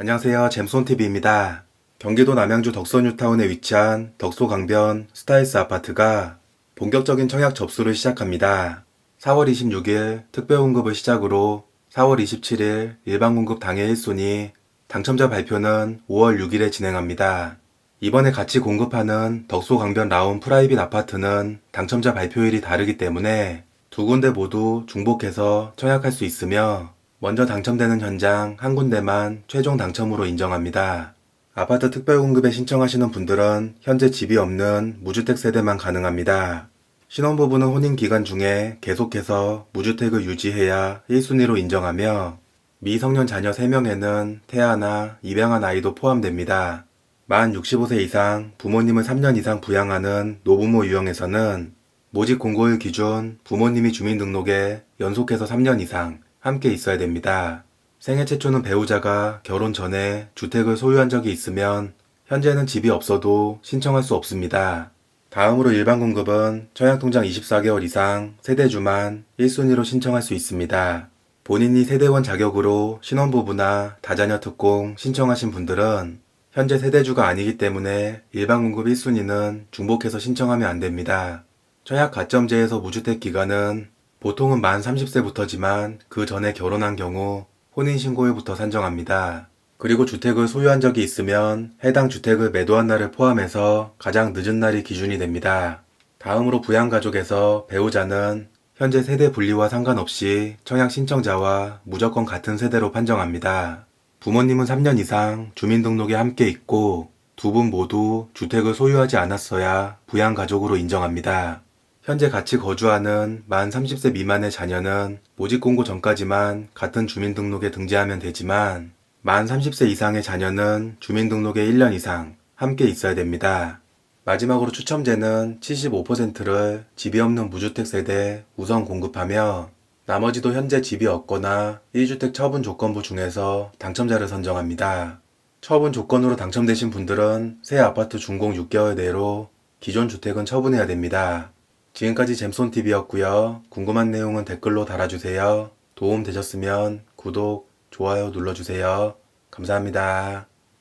안녕하세요. 잼손TV입니다. 경기도 남양주 덕선뉴타운에 위치한 덕소강변 스타일스 아파트가 본격적인 청약 접수를 시작합니다. 4월 26일 특별공급을 시작으로 4월 27일 일반공급 당일 1순위, 당첨자 발표는 5월 6일에 진행합니다. 이번에 같이 공급하는 덕소강변 라운 프라이빗 아파트는 당첨자 발표일이 다르기 때문에 두 군데 모두 중복해서 청약할 수 있으며 먼저 당첨되는 현장 한 군데만 최종 당첨으로 인정합니다. 아파트 특별공급에 신청하시는 분들은 현재 집이 없는 무주택 세대만 가능합니다. 신혼부부는 혼인 기간 중에 계속해서 무주택을 유지해야 1순위로 인정하며 미성년 자녀 3명에는 태아나 입양한 아이도 포함됩니다. 만 65세 이상 부모님을 3년 이상 부양하는 노부모 유형에서는 모집 공고일 기준 부모님이 주민등록에 연속해서 3년 이상 함께 있어야 됩니다. 생애 최초는 배우자가 결혼 전에 주택을 소유한 적이 있으면 현재는 집이 없어도 신청할 수 없습니다. 다음으로 일반 공급은 청약통장 24개월 이상 세대주만 1순위로 신청할 수 있습니다. 본인이 세대원 자격으로 신혼부부나 다자녀 특공 신청하신 분들은 현재 세대주가 아니기 때문에 일반 공급 1순위는 중복해서 신청하면 안 됩니다. 청약 가점제에서 무주택 기간은 보통은 만 30세부터지만 그 전에 결혼한 경우 혼인신고일부터 산정합니다. 그리고 주택을 소유한 적이 있으면 해당 주택을 매도한 날을 포함해서 가장 늦은 날이 기준이 됩니다. 다음으로 부양가족에서 배우자는 현재 세대 분리와 상관없이 청약 신청자와 무조건 같은 세대로 판정합니다. 부모님은 3년 이상 주민등록에 함께 있고 두 분 모두 주택을 소유하지 않았어야 부양가족으로 인정합니다. 현재 같이 거주하는 만 30세 미만의 자녀는 모집 공고 전까지만 같은 주민등록에 등재하면 되지만 만 30세 이상의 자녀는 주민등록에 1년 이상 함께 있어야 됩니다. 마지막으로 추첨제는 75%를 집이 없는 무주택 세대 우선 공급하며 나머지도 현재 집이 없거나 1주택 처분 조건부 중에서 당첨자를 선정합니다. 처분 조건으로 당첨되신 분들은 새 아파트 준공 6개월 내로 기존 주택은 처분해야 됩니다. 지금까지 잼손TV였고요. 궁금한 내용은 댓글로 달아주세요. 도움 되셨으면 구독, 좋아요 눌러주세요. 감사합니다.